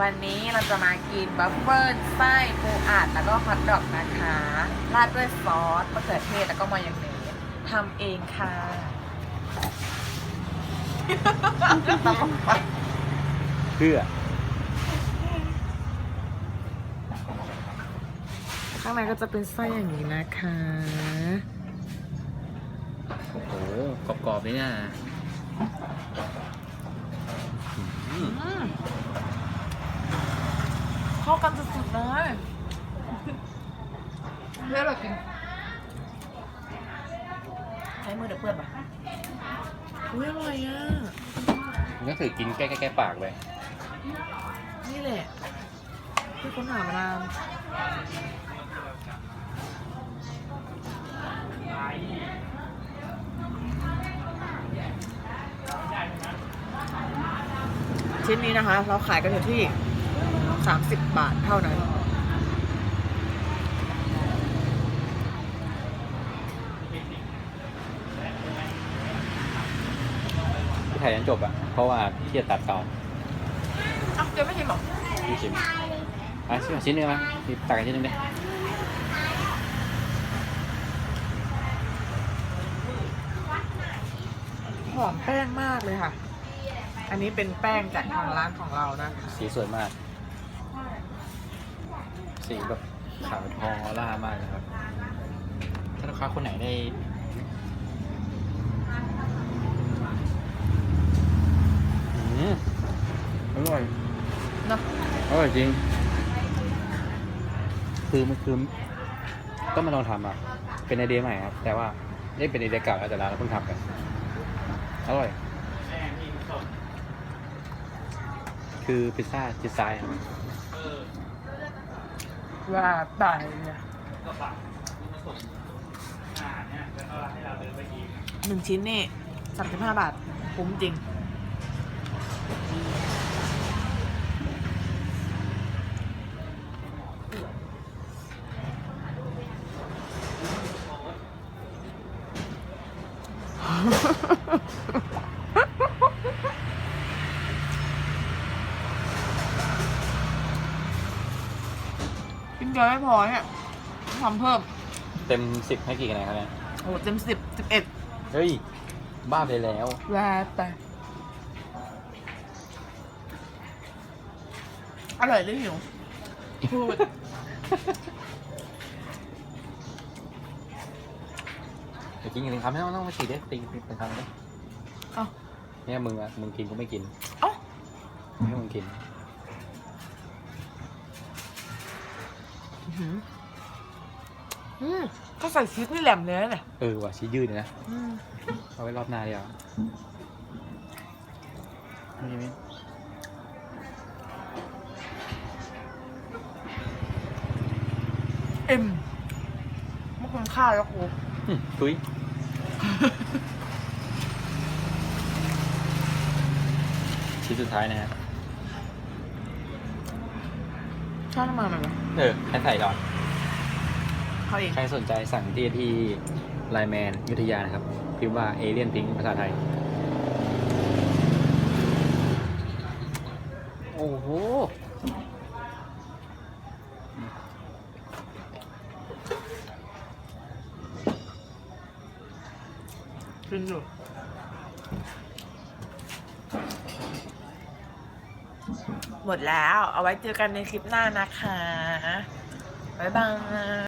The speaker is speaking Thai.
วันนี้เราจะมากินบัฟเฟิลไส้ปูอัดแล้วก็ฮอทดอกนะคะ ราดด้วยซอสมะเขือเทศแล้วก็มายองเนสทำเองค่ะเพื่อ ข้างในก็จะเป็นไส้อย่างนี้นะคะโอ้โหกรอบๆเลยเนี่ยอืมอืม เข้ากันสุดๆเลยเพื่อนเรากินใช้มือเดี๋ยวเปื้อนปะอุ้ยอร่อยอะมันก็ถือกินแก้แก้ๆปากเลยนี่แหละที่ค้นหามานานชิ้นนี้นะคะ เราขายกันอยู่ที่ 30 บาทเท่านั้น ที่ถ่ายจนจบอะ เพราะว่าที่จะตัดต่ออะเดี๋ยวไม่ชิมหรอที่ชิมอะชิมชิ้นหนึงมานี่ตักกันชิ้นหนึงดิหอมแป้งมากเลยค่ะ อันนี้เป็นแป้งจากทางร้านของเรานะคะ สีสวยมาก สีแบบขาวทองออร่ามากนะครับ ถ้าลูกค้าคนไหนได้อืมอร่อยเนาะอร่อยจริง คือมันคือต้องมาลองทำอะ เป็นไอเดียใหม่ครับ แต่ว่าได้เป็นไอเดียเก่าแล้วแต่ร้านเราเพิ่งทำกัน อร่อย คือพิซซ่าจิตซ้ายครับ ว่าตายเนี่ยหนึ่งชิ้นนี่สามสิบห้าบาทคุ้มจริง กินเยอะไม่พอเนี่ยทำเพิ่ม เต็มสิบให้กี่คะแนนครับเนี่ยโอ้เต็มสิบสิบเอ็ดเฮ้ย บ้าไปแล้วแวไปอร่อยหรือหิวพูด เดี๋ยวกินอีกหนึ่งคำไม่ต้องต้องมาฉีดได้ตีเป็นคำได้เอ้า เนี่ยมึงอะมึงกินกูไม่กินเอ้า ให้มึงกิน อื้อหืออืมก็ใส่ชีสนี่แหลมเลยนะเนี่ยเออว่ะชี้ยืดเลยนะ อืมเอาไว้รอบหน้าดีกว่านี่ไหมเอ็มไม่คุ้มค่าแล้วกูอืมทุยชิ้นสุดท้ายนะฮะ ชอบน้ำมันไหมเออให้ใส่ก่อนเขาเองใครสนใจสั่งที่ที่ไลแมนยุทธยานะครับพิมพ์ว่าเอเลียนพิงภาษาไทย โอ้โหกินอยู่ หมดแล้ว เอาไว้เจอกันในคลิปหน้านะคะ บ๊ายบาย